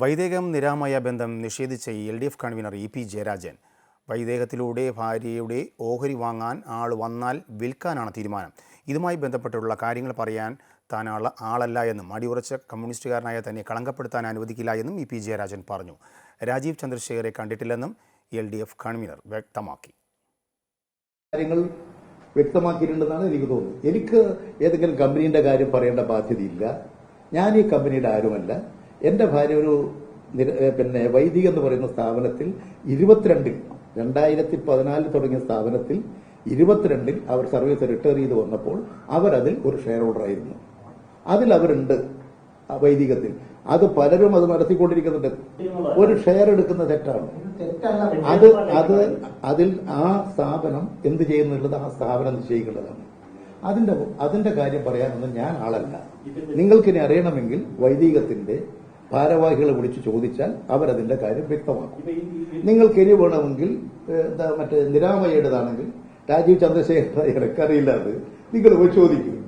വൈദേകം നിരാമയ ബന്ധം നിഷേധിച്ച L D F convener E P Jayarajan. വൈദേഹത്തിലൂടെ ഭാര്യയുടെ ഓഹരി വാങ്ങാൻ ആൾ വന്നാൽ വിൽക്കാനാണ് തീരുമാനം. ഇതുമായി ബന്ധപ്പെട്ടുള്ള കാര്യങ്ങൾ പറയാൻ താനുള്ള ആള ആളല്ല എന്നും അടിയുറച്ച കമ്മ്യൂണിസ്റ്റുകാരനായ തന്നെ കളങ്കപ്പെടുത്താൻ അനുവദിക്കില്ല എന്നും ഇ പി ജയരാജൻ പറഞ്ഞു. രാജീവ് ചന്ദ്രശേഖരെ കണ്ടിട്ടില്ലെന്നും എൽ ഡി എഫ് കൺവീനർ വ്യക്തമാക്കി. കാര്യങ്ങൾ വ്യക്തമാക്കിയിട്ടുണ്ടെന്നാണ് എനിക്ക് തോന്നുന്നത്. എനിക്ക് ഏതെങ്കിലും കമ്പനിയുടെ കാര്യം പറയേണ്ട ബാധ്യതയില്ല. ഞാൻ ഈ കമ്പനിയുടെ ആരുമല്ല. എന്റെ ഭാര്യ ഒരു പിന്നെ വൈദിക എന്ന് പറയുന്ന സ്ഥാപനത്തിൽ ഇരുപത്തിരണ്ടിൽ രണ്ടായിരത്തി പതിനാലിൽ തുടങ്ങിയ സ്ഥാപനത്തിൽ ഇരുപത്തിരണ്ടിൽ അവർ സർവീസ് റിട്ടയർ ചെയ്ത് വന്നപ്പോൾ അവരതിൽ ഒരു ഷെയർ ഹോൾഡർ ആയിരുന്നു. അതിൽ അവരുണ്ട് വൈദികത്തിൽ. അത് പലരും അത് നടത്തിക്കൊണ്ടിരിക്കുന്നുണ്ട് ഒരു ഷെയർ എടുക്കുന്ന തെറ്റാണ്. അത് അത് അതിൽ ആ സ്ഥാപനം എന്ത് ചെയ്യുന്നുള്ളത് ആ സ്ഥാപനം നിശ്ചയിക്കേണ്ടതാണ്. അതിന്റെ അതിന്റെ കാര്യം പറയാനൊന്നും ഞാൻ ആളല്ല. നിങ്ങൾക്കിനി അറിയണമെങ്കിൽ വൈദികത്തിന്റെ ഭാരവാഹികളെ വിളിച്ച് ചോദിച്ചാൽ അവരതിന്റെ കാര്യം വ്യക്തമാക്കും. നിങ്ങൾക്ക് ഇനി വേണമെങ്കിൽ മറ്റേ നിരാമയുടേതാണെങ്കിൽ രാജീവ് ചന്ദ്രശേഖർ എനിക്കറിയില്ല അത്. നിങ്ങൾ പോയി ചോദിക്കും.